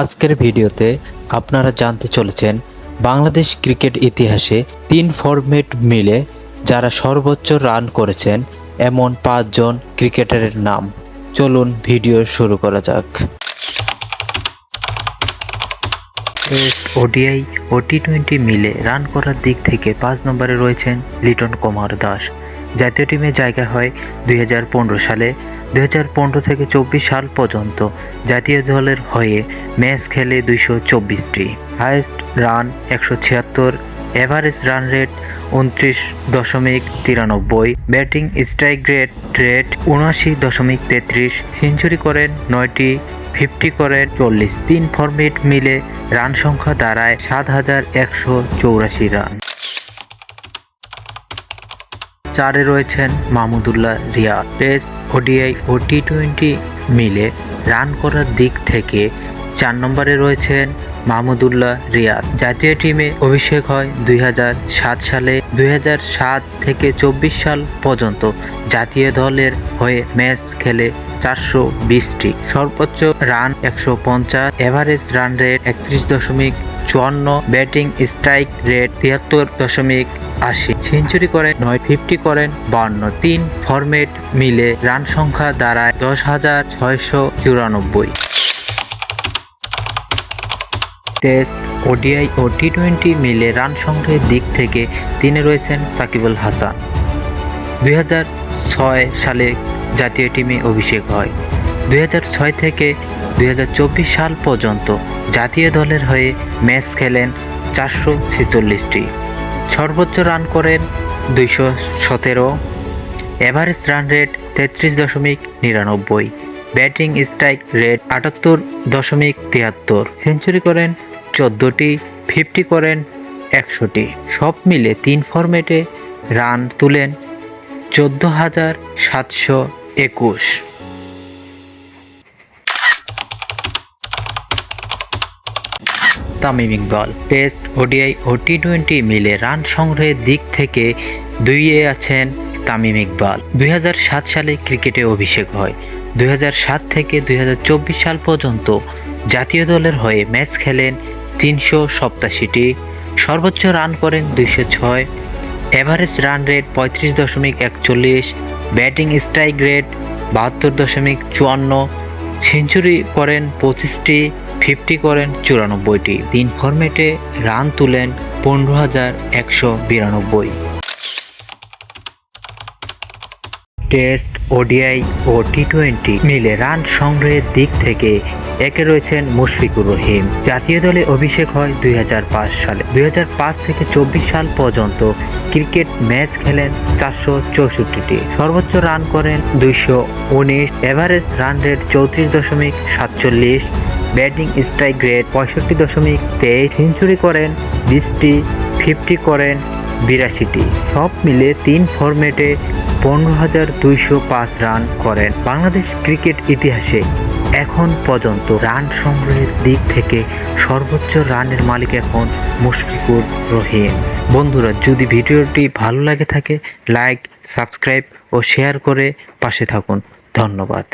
আজকের ভিডিওতে আপনারা জানতে চলেছেন বাংলাদেশ ক্রিকেট ইতিহাসে তিন ফরম্যাট মিলে যারা সর্বোচ্চ রান করেছেন এমন পাঁচজন ক্রিকেটারের নাম। চলুন ভিডিও শুরু করা যাক। ওডিআই ও টি টোয়েন্টি মিলে রান করার দিক থেকে পাঁচ নম্বরে রয়েছেন লিটন কুমার দাস। জাতীয় টিমে জায়গা হয় দুই হাজার পনেরো সালে। দুই হাজার পনেরো থেকে চব্বিশ সাল পর্যন্ত জাতীয় দলের হয়ে ম্যাচ খেলে দুইশো চব্বিশটি। হায়েস্ট রান একশো ছিয়াত্তর এভারেজ রান রেট উনত্রিশ দশমিক তিরানব্বই, ব্যাটিং স্ট্রাইক রেট রেট উনআশি দশমিক তেত্রিশ, সেঞ্চুরি করেন নয়টি, ফিফটি করেন চল্লিশ। তিন ফরম্যাট মিলে রান সংখ্যা দাঁড়ায় সাত হাজার একশো চৌরাশি রান। চারে রয়েছেন মাহমুদুল্লাহ রিয়া টেস্ট ওডিআই ও টি টোয়েন্টি মিলে রান করার দিক থেকে চার নম্বরে রয়েছেন মাহমুদুল্লাহ রিয়াদ জাতীয় টিমে অভিষেক হয় দুই হাজার সাত সালে, দুই হাজার সাত থেকে চব্বিশ সাল পর্যন্ত জাতীয় দলের হয়ে ম্যাচ খেলে চারশো বিশটি। সর্বোচ্চ রান একশো পঞ্চাশ এভারেজ রান রেট একত্রিশ দশমিক চুয়ান্ন, ব্যাটিং স্ট্রাইক রেট তিয়াত্তর দশমিক আশি সেঞ্চুরি করেন, নয় ফিফটি করেন বান্ন তিন ফরম্যাট মিলে রান সংখ্যা দাঁড়ায় দশ হাজার ছয়শো চুরানব্বই। টেস্ট ওডিআই ও টি টোয়েন্টি মিলে রান সংগ্রহের দিক থেকে তিনি রয়েছেন সাকিবুল হাসান। দুই সালে জাতীয় টিমে অভিষেক হয়। দুই হাজার ছয় থেকে দু হাজার চব্বিশ সাল পর্যন্ত জাতীয় দলের হয়ে ম্যাচ খেলেন চারশো ছেচল্লিশটি। সর্বোচ্চ রান করেন দুইশো সতেরো। এভারেজ রান রেট তেত্রিশ দশমিক নিরানব্বই। ব্যাটিং স্ট্রাইক রেট আটাত্তর দশমিক তিয়াত্তর। সেঞ্চুরি করেন চোদ্দোটি, ফিফটি করেন একশোটি। সব মিলে তিন ফরম্যাটে রান তুলেন চোদ্দ হাজার সাতশো একুশ। তামিম ইকবাল টেস্ট ওডিআই ও টি টোয়েন্টি মিলে রান সংগ্রহের দিক থেকে দুইয়ে আছেন তামিম ইকবাল দু হাজার সাত সালে ক্রিকেটে অভিষেক হয়। দু হাজার সাত থেকে দু হাজার চব্বিশ সাল পর্যন্ত জাতীয় দলের হয়ে ম্যাচ খেলেন তিনশো সপ্তাশিটি। সর্বোচ্চ রান করেন দুইশো ছয়। এভারেজ রান রেট পঁয়ত্রিশ দশমিক একচল্লিশ। ব্যাটিং স্ট্রাইক রেট বাহাত্তর দশমিক চুয়ান্ন। সেঞ্চুরি করেন পঁচিশটি। ফিফটি করেন চুরানব্বইটি। তিন ফরম্যাটে রান তুলেন পনেরো হাজার একশো বিরানব্বই। টেস্ট, ওডিআই ও টি টোয়েন্টি মিলে রান সংগ্রহের দিক থেকে একে রয়েছেন মুশফিকুর রহিম। জাতীয় দলে অভিষেক হয় দুই হাজার পাঁচ সালে। দুই হাজার পাঁচ থেকে চব্বিশ সাল পর্যন্ত ক্রিকেট ম্যাচ খেলেন চারশো চৌষট্টিটি। সর্বোচ্চ রান করেন দুইশো উনিশ। এভারেজ রান রেট চৌত্রিশ দশমিক সাতচল্লিশ। ব্যাটিং স্ট্রাইক রেট পঁয়ষট্টি দশমিক তেইশ সেঞ্চুরি করেন, বিশটি, ফিফটি করেন, বিরাশিটি। সব মিলে তিন ফরম্যাটে পনেরো হাজার দুইশো পাঁচ রান করেন বাংলাদেশ ক্রিকেট ইতিহাসে। এখন পর্যন্ত রান সংগ্রহের দিক থেকে সর্বোচ্চ রানের মালিক এখন মুশফিকুর রহিম। বন্ধুরা, যদি ভিডিওটি ভালো লাগে থাকে, লাইক, সাবস্ক্রাইব ও শেয়ার করে পাশে থাকুন। ধন্যবাদ।